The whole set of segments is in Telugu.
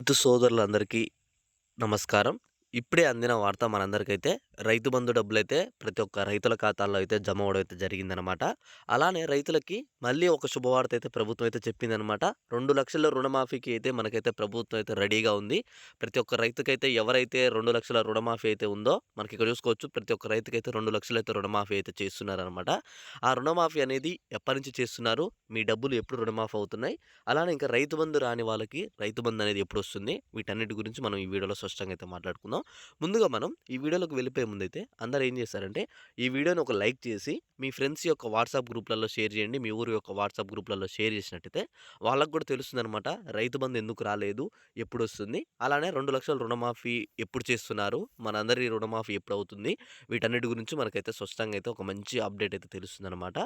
రైతు సోదరులందరికీ నమస్కారం. ఇప్పుడే అందిన వార్త మనందరికైతే రైతు బంధు డబ్బులైతే ప్రతి ఒక్క రైతుల ఖాతాల్లో అయితే జమ అవడం అయితే జరిగిందనమాట అలానే రైతులకి మళ్ళీ ఒక శుభవార్త అయితే ప్రభుత్వం అయితే చెప్పిందనమాట రెండు లక్షల రుణమాఫీకి అయితే మనకైతే ప్రభుత్వం అయితే రెడీగా ఉంది. ప్రతి ఒక్క రైతుకైతే ఎవరైతే రెండు లక్షల రుణమాఫీ అయితే ఉందో మనకి ఇక్కడ చూసుకోవచ్చు ప్రతి ఒక్క రైతుకైతే రెండు లక్షలు అయితే రుణమాఫీ అయితే చేస్తున్నారనమాట ఆ రుణమాఫీ అనేది ఎప్పటి నుంచి చేస్తున్నారు? మీ డబ్బులు ఎప్పుడు రుణమాఫీ అవుతున్నాయి? అలానే ఇంకా రైతు బంధు రాని వాళ్ళకి రైతు బంధు అనేది ఎప్పుడు వస్తుంది? వీటన్నిటి గురించి మనం ఈ వీడియోలో స్పష్టంగా అయితే మాట్లాడుకుందాం. ముందుగా మనం ఈ వీడియోలోకి వెళ్ళిపోయే ముందైతే అందరూ ఏం చేస్తారంటే ఈ వీడియోని ఒక లైక్ చేసి మీ ఫ్రెండ్స్ యొక్క వాట్సాప్ గ్రూప్లలో షేర్ చేయండి. మీ ఊరి యొక్క వాట్సాప్ గ్రూప్లలో షేర్ చేసినట్టయితే వాళ్ళకు కూడా తెలుస్తుంది అనమాట రైతు బంధు ఎందుకు రాలేదు ఎప్పుడు వస్తుంది? అలానే రెండు లక్షల రుణమాఫీ ఎప్పుడు చేస్తున్నారు? మనందరి రుణమాఫీ ఎప్పుడు అవుతుంది? వీటన్నిటి గురించి మనకైతే స్పష్టంగా అయితే ఒక మంచి అప్డేట్ అయితే తెలుస్తుంది అనమాట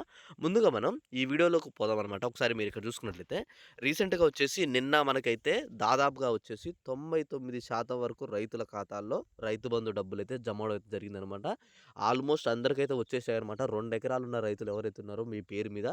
ముందుగా మనం ఈ వీడియోలోకి పోదాం అనమాట ఒకసారి మీరు ఇక్కడ చూసుకున్నట్లయితే రీసెంట్గా వచ్చేసి నిన్న మనకైతే దాదాపుగా వచ్చేసి తొంభై తొమ్మిది శాతం వరకు రైతుల ఎకరాల్లో రైతు బంధు డబ్బులు అయితే జమ అవడం అయితే జరిగిందనమాట. ఆల్మోస్ట్ అందరికైతే వచ్చేసాయి అనమాట రెండు ఎకరాలు ఉన్న రైతులు ఎవరైతే ఉన్నారో మీ పేరు మీద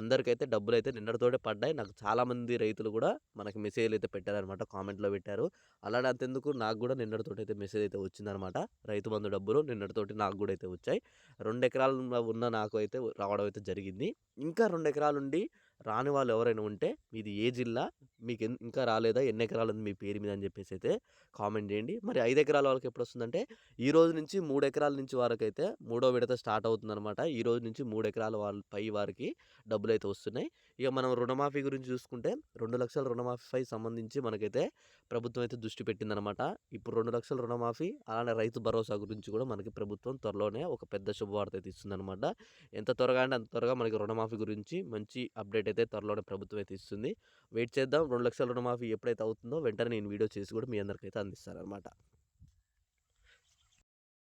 అందరికైతే డబ్బులు అయితే నిన్నటితోటే పడ్డాయి. నాకు చాలామంది రైతులు కూడా మనకి మెసేజ్లు అయితే పెట్టారనమాట కామెంట్లో పెట్టారు. అలానే అంతెందుకు నాకు కూడా నిన్నటితోటి అయితే మెసేజ్ అయితే వచ్చిందనమాట. రైతు బంధు డబ్బులు నిన్నటితోటి నాకు కూడా అయితే వచ్చాయి. రెండు ఎకరాలు ఉన్న నాకు అయితే రావడం అయితే జరిగింది. ఇంకా రెండు ఎకరాలుండి రాని వాళ్ళు ఎవరైనా ఉంటే మీది ఏ జిల్లా మీకు ఇంకా రాలేదా ఎన్ని ఎకరాలు ఉంది మీ పేరు మీద అని చెప్పేసి అయితే కామెంట్ చేయండి. మరి ఐదు ఎకరాల వాళ్ళకి ఎప్పుడు వస్తుందంటే ఈ రోజు నుంచి మూడు ఎకరాల నుంచి వరకు అయితే మూడో విడత స్టార్ట్ అవుతుందన్నమాట. ఈ రోజు నుంచి మూడు ఎకరాల వాళ్ళ పై వారికి డబ్బులు అయితే వస్తున్నాయి. ఇక మనం రుణమాఫీ గురించి చూసుకుంటే రెండు లక్షల రుణమాఫీపై సంబంధించి మనకైతే ప్రభుత్వం అయితే దృష్టి పెట్టిందనమాట ఇప్పుడు రెండు లక్షల రుణమాఫీ అలానే రైతు భరోసా గురించి కూడా మనకి ప్రభుత్వం త్వరలోనే ఒక పెద్ద శుభవార్త అయితే ఇస్తుందన్నమాట. ఎంత త్వరగా అంటే అంత త్వరగా మనకి రుణమాఫీ గురించి మంచి అప్డేట్ అయితే త్వరలోనే ప్రభుత్వం అయితే ఇస్తుంది వెయిట్ చేద్దాం. రెండు లక్షల రుణమాఫీ ఎప్పుడైతే అవుతుందో వెంటనే నేను వీడియో చేసి కూడా మీ అందరికైతే అందిస్తాను అనమాట